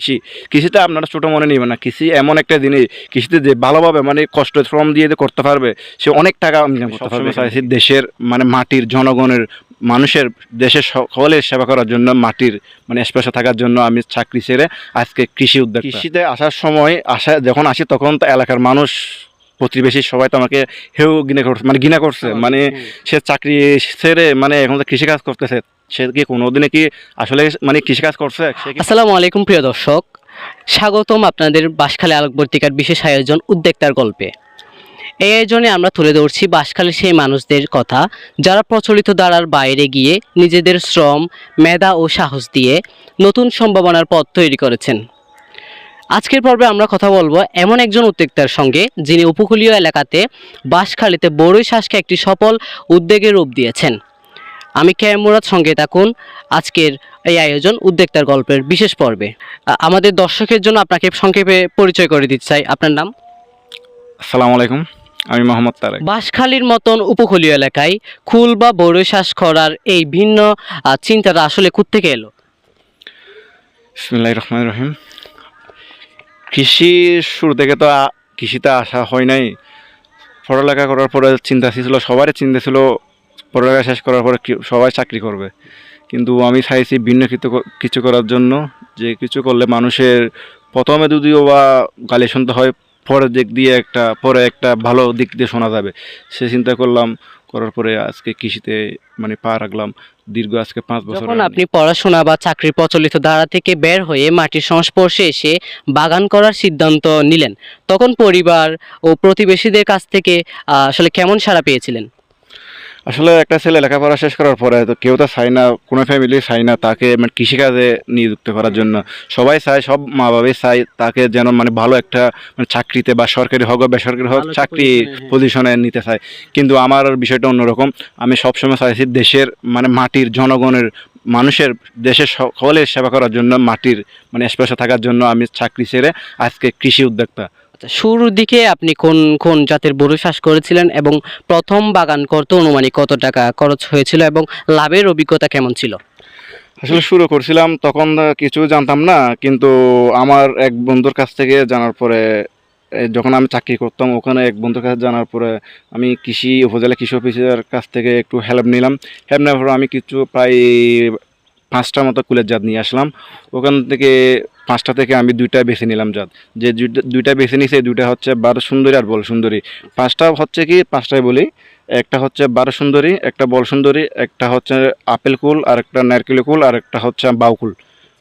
কৃষি কৃষিটা আপনারা ছোটো মনে নেবেন না। কৃষি এমন একটা জিনিস কৃষিতে যে ভালোভাবে মানে কষ্ট শ্রম দিয়ে যে করতে পারবে সে অনেক টাকা ইনকাম করতে পারবে। দেশের মানে মাটির জনগণের মানুষের দেশের সকলের সেবা করার জন্য মাটির মানে স্পেশাল থাকার জন্য আমি চাকরি ছেড়ে আজকে কৃষি উদ্যোগ কৃষিতে আসার সময় আসা যখন আসি তখন তো এলাকার মানুষ প্রতিবেশী সবাই তো আমাকে হেউ ঘৃণা করছে মানে ঘৃণা করছে মানে সে চাকরি ছেড়ে মানে এখন তো কৃষিকাজ করতেছে সে কি কোনোদিনে কি আসলে মানে কৃষিকাজ করছে? আসসালামু আলাইকুম প্রিয় দর্শক স্বাগতম আপনাদের বাঁশখালী আলোকবর্তিকার বিশেষ আয়োজন উদ্যোক্তার গল্পে। এই আয়োজনে আমরা তুলে ধরছি বাঁশখালীর সেই মানুষদের কথা যারা প্রচলিত দ্বারার বাইরে গিয়ে নিজেদের শ্রম মেধা ও সাহস দিয়ে নতুন সম্ভাবনার পথ তৈরি করেছেন। আজকের পর্বে আমরা কথা বলব এমন একজন উদ্যোক্তার সঙ্গে যিনি উপকূলীয় এলাকাতে বাঁশখালীতে বড়ই শ্বাসকে একটি সফল উদ্যোগের রূপ দিয়েছেন। আমি মুরাদ সঙ্গে থাকুন আজকের এই আয়োজন উদ্যোক্তার গল্পের বিশেষ পর্বে। আমাদের দর্শকের জন্য আপনাকে সংক্ষেপে পরিচয় করে দিতে চাই। আপনার নাম? আসসালামু আলাইকুম আমি মোহাম্মদ তারেক। বাঁশখালীর মতন উপকূলীয় এলাকায় খুল বা বড়ই শ্বাস করার এই ভিন্ন চিন্তাটা আসলে কোত্থেকে এলো? বিসমিল্লাহ রহমান রহিম। কৃষি শুরু থেকে তো কৃষিতে আসা হয় নাই। পড়ালেখা করার পরে চিন্তা ছিল, সবারই চিন্তা ছিল পড়ালেখা শেষ করার পরে সবাই চাকরি করবে। কিন্তু আমি চাইছি ভিন্ন কিছু কিছু করার জন্য, যে কিছু করলে মানুষের প্রথমে যদিও বা গালি শুনতে হয়, পরের দিক দিয়ে একটা পরে একটা ভালো দিক দিয়ে শোনা যাবে। সে চিন্তা করলাম করার পরে আজকে কৃষিতে মানে পা রাখলাম। দীর্ঘ আজকে পাঁচ বছর যখন আপনি পড়াশোনা বা চাকরির প্রচলিত ধারা থেকে বের হয়ে মাটির সংস্পর্শে এসে বাগান করার সিদ্ধান্ত নিলেন তখন পরিবার ও প্রতিবেশীদের কাছ থেকে আসলে কেমন সাড়া পেয়েছিলেন? আসলে একটা ছেলে লেখাপড়া শেষ করার পরে তো কেউ তো চায় না কোনো ফ্যামিলি চায় না তাকে মানে কৃষিকাজে নিযুক্ত করার জন্য। সবাই চায় সব মা বাবাই চায় তাকে যেন মানে ভালো একটা মানে চাকরিতে বা সরকারি হোক বা বেসরকারি হোক চাকরি হ্যাঁ। পজিশনে নিতে চায়। কিন্তু আমার বিষয়টা অন্যরকম। আমি সবসময় চাইছি দেশের মানে মাটির জনগণের মানুষের দেশের সকলের সেবা করার জন্য মাটির মানে স্পেশাল থাকার জন্য আমি চাকরি ছেড়ে আজকে কৃষি উদ্যোক্তা। শুরুর দিকে আপনি কোন কোন জাতের বড়ই চাষ করেছিলেন এবং প্রথম বাগান করতে অনুমানিক কত টাকা খরচ হয়েছিল এবং লাভের অভিজ্ঞতা কেমন ছিল? আসলে শুরু করছিলাম, তখন কিছু জানতাম না, কিন্তু আমার এক বন্ধুর কাছ থেকে জানার পরে যখন আমি চাকরি করতাম, ওখানে এক বন্ধুর কাছে জানার পরে আমি কৃষি, উপজেলা কৃষি অফিসের কাছ থেকে একটু হেল্প নিলাম। হেল্প নেওয়ার পর আমি কিছু প্রায় পাঁচটা মতো কুলের জাত নিয়ে আসলাম। ওখান থেকে পাঁচটা থেকে আমি দুইটা বেছে নিলাম জাত। যে দুইটা- বেছে নিয়েছে দুইটা হচ্ছে বারো সুন্দরী আর বল সুন্দরী। পাঁচটা হচ্ছে কি পাঁচটাই বলি। একটা হচ্ছে বারো সুন্দরী একটা বল সুন্দরী একটা হচ্ছে আপেল কুল আর একটা নারকেল কুল আর একটা হচ্ছে বাউকুল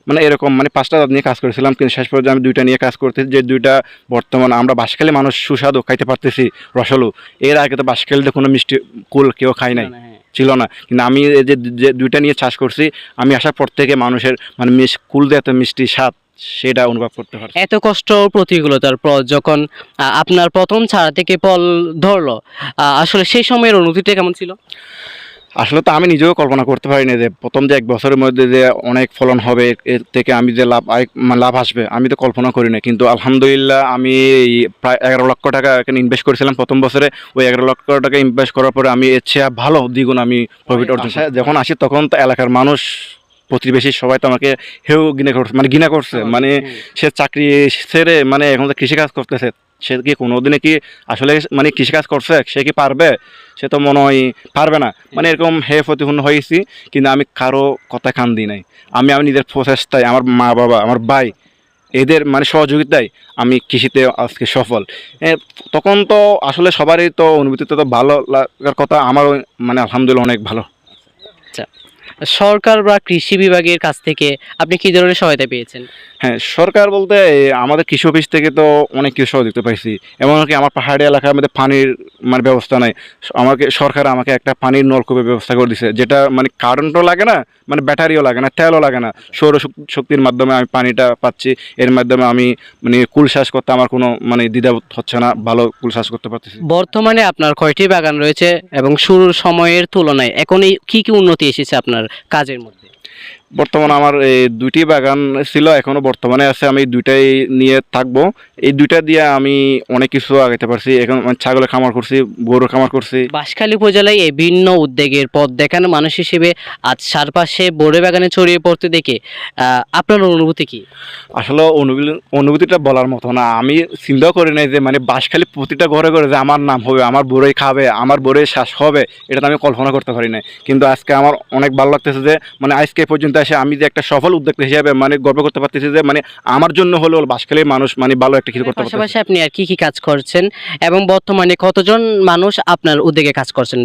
মানে এরকম মানে পাঁচটা জাত নিয়ে কাজ করেছিলাম কিন্তু শেষ পর্যন্ত আমি দুইটা নিয়ে কাজ করতেছি যে দুইটা বর্তমান আমরা বাসকালে মানুষ সুস্বাদু খাইতে পারতেছি রসালু। এর আগে তো বাসকালিতে কোনো মিষ্টি কুল কেউ খায় নাই ছিল না কিন্তু আমি এই যে যে দুইটা নিয়ে চাষ করছি আমি আসার পর থেকে মানুষের মানে কুল দিয়ে এত মিষ্টি স্বাদ সেটা অনুভব করতে পারছি। এত কষ্ট প্রতিকূলতার পর যখন আপনার প্রথম ছাড়া থেকে ফল ধরলো আসলে সেই সময়ের অনুভূতিটা কেমন ছিল? আসলে তো আমি নিজেও কল্পনা করতে পারিনি যে প্রথম যে এক বছরের মধ্যে যে অনেক ফলন হবে এর থেকে আমি যে লাভ লাভ আসবে আমি তো কল্পনা করি না কিন্তু আলহামদুলিল্লাহ আমি প্রায় এগারো লক্ষ টাকা এখানে ইনভেস্ট করেছিলাম প্রথম বছরে। ওই এগারো লক্ষ টাকা ইনভেস্ট করার পরে আমি এর চেয়ে ভালো দ্বিগুণ আমি প্রফিট অর্জন যখন আসি তখন তো এলাকার মানুষ প্রতিবেশী সবাই তো আমাকে হেউ ঘৃণা করছে মানে ঘৃণা করছে মানে সে চাকরি ছেড়ে মানে এখন তো কৃষিকাজ করতেছে সে কি কোনোদিনে কি আসলে মানে কৃষিকাজ করছে সে কি পারবে? সে তো মনে হয় পারবে না। মানে এরকম হে প্রতিপূর্ণ হয়েছি কিন্তু আমি কারও কথা কান দিই নাই। আমি আমি নিজের প্রচেষ্টায় আমার মা বাবা আমার ভাই এদের মানে সহযোগিতায় আমি কৃষিতে আজকে সফল। তখন তো আসলে সবারই তো অনুভূতিতে তো ভালো লাগার কথা আমারও মানে আলহামদুলিল্লাহ অনেক ভালো। সরকার বা কৃষি বিভাগের কাছ থেকে আপনি কি ধরনের সহায়তা পেয়েছেন? হ্যাঁ সরকার বলতে আমাদের কৃষি অফিস থেকে তো অনেক কিছু সহযোগিতা পাইছি। এমনকি আমার পাহাড়ি এলাকার মধ্যে পানির মানে ব্যবস্থা নাই। আমাকে সরকার আমাকে একটা পানির নলকূপের ব্যবস্থা করে দিছে যেটা মানে কারেন্টও লাগে না মানে ব্যাটারিও লাগে না তেলও লাগে না। সৌর শক্তির মাধ্যমে আমি পানিটা পাচ্ছি এর মাধ্যমে আমি মানে কুল চাষ করতে আমার কোনো মানে দ্বিধা হচ্ছে না ভালো কুল চাষ করতে পারতেছি। বর্তমানে আপনার কয়টি বাগান রয়েছে এবং শুরুর সময়ের তুলনায় এখন এই কী কী উন্নতি এসেছে আপনার? কাজের মধ্যে? বর্তমানে আমার এই দুইটি বাগান ছিল এখনও বর্তমানে আছে আমি দুইটাই নিয়ে থাকব। এই দুইটা দিয়ে আমি অনেক কিছু আগাইতে পারছি। এখন ছাগলের খামার করছি গরুর খামার করছি। বাঁশখালী উপজেলায় এই ভিন্ন উদ্যোগের পথ দেখানো মানুষ হিসেবে। আজ চারপাশে বড়ে বাগানে ছড়িয়ে পড়তে দেখে আপনার অনুভূতি কি? আসলে অনুভূতি অনুভূতিটা বলার মতো না। আমি চিন্তাও করি নাই যে মানে বাঁশখালী প্রতিটা ঘরে ঘরে যে আমার নাম হবে আমার বড়ই খাবে আমার বড়ই শ্বাস হবে এটা তো আমি কল্পনা করতে পারি না কিন্তু আজকে আমার অনেক ভালো লাগতেছে যে মানে আজকে পর্যন্ত এসে আমি যে একটা সফল উদ্যোক্তা হিসেবে মানে গর্ব করতে পারতেছি যে মানে আমার জন্য হলো বাঁশখালীর মানুষ মানে ভালো একটা কিছু করতে পারছে পাশাপাশি আপনি আর কি কি কাজ করছেন এবং বর্তমানে কতজন মানুষ আপনার উদ্যোগে কাজ করছেন?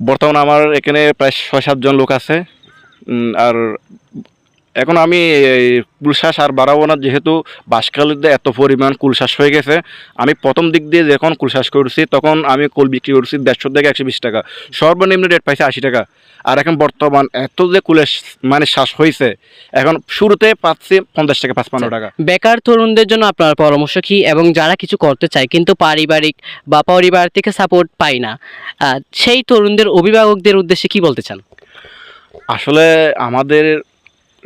বর্তমানে আমার এখানে প্রায় ছয় সাতজন লোক আছে। আর এখন আমি এই কুলশ্বাস আর বাড়াবো না যেহেতু বাঁশখালীতে এত পরিমাণ কুলশ্বাস হয়ে গেছে। আমি প্রথম দিক দিয়ে যখন কুলশ্বাস করছি তখন আমি কুল বিক্রি করছি দেড়শো থেকে একশো বিশ টাকা। সর্বনিম্ন রেট পাইছে আশি টাকা। আর এখন বর্তমান এত যে কুলের মানে শ্বাস হয়েছে এখন শুরুতে পাচ্ছি পঞ্চাশ টাকা পাঁচপান্ন টাকা। বেকার তরুণদের জন্য আপনার পরামর্শ কি? এবং যারা কিছু করতে চায় কিন্তু পারিবারিক বা পরিবার থেকে সাপোর্ট পায় না সেই তরুণদের অভিভাবকদের উদ্দেশ্যে কি বলতে চান? আসলে আমাদের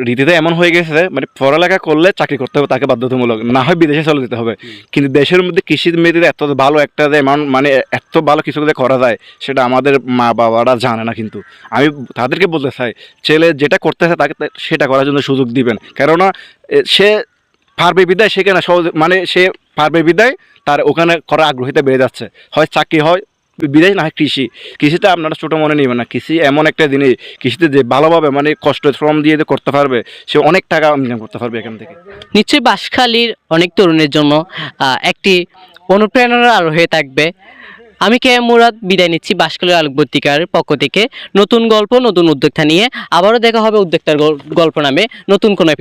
রীতিতে এমন হয়ে গেছে মানে পড়ালেখা করলে চাকরি করতে হবে তাকে বাধ্যতামূলক। না হয় বিদেশে চলে যেতে হবে। কিন্তু দেশের মধ্যে কৃষি মেয়েদের এত ভালো একটা যে এমন মানে এত ভালো কিছু করা যায় সেটা আমাদের মা বাবারা জানে না কিন্তু। আমি তাদেরকে বলতে চাই ছেলে যেটা করতে চায় তাকে সেটা করার জন্য সুযোগ দিবেন। কেননা সে পারবে বিদায় সেখানে সহজ মানে সে পারবে বিদায় তার ওখানে করার আগ্রহিতা বেড়ে যাচ্ছে। হয় চাকরি হয় বিদায় না, কৃষি। কৃষিতে আপনারা ছোটো মনে নেবেন না। কৃষি এমন একটা জিনিস, কৃষিতে যে ভালোভাবে মানে কষ্ট, শ্রম দিয়ে করতে পারবে, সে অনেক টাকা ইনকাম করতে পারবে এখান থেকে। নিশ্চয়ই বাঁশখালীর অনেক তরুণের জন্য একটি অনুপ্রেরণা আর হয়ে থাকবে। আমি কে মুরাদ, বিদায় নিচ্ছি বাঁশখালীর আলোকবর্তিকার পক্ষ থেকে। নতুন গল্প, নতুন উদ্যোক্তা নিয়ে আবারও দেখা হবে উদ্যোক্তার গল- গল্প নামে নতুন কোনো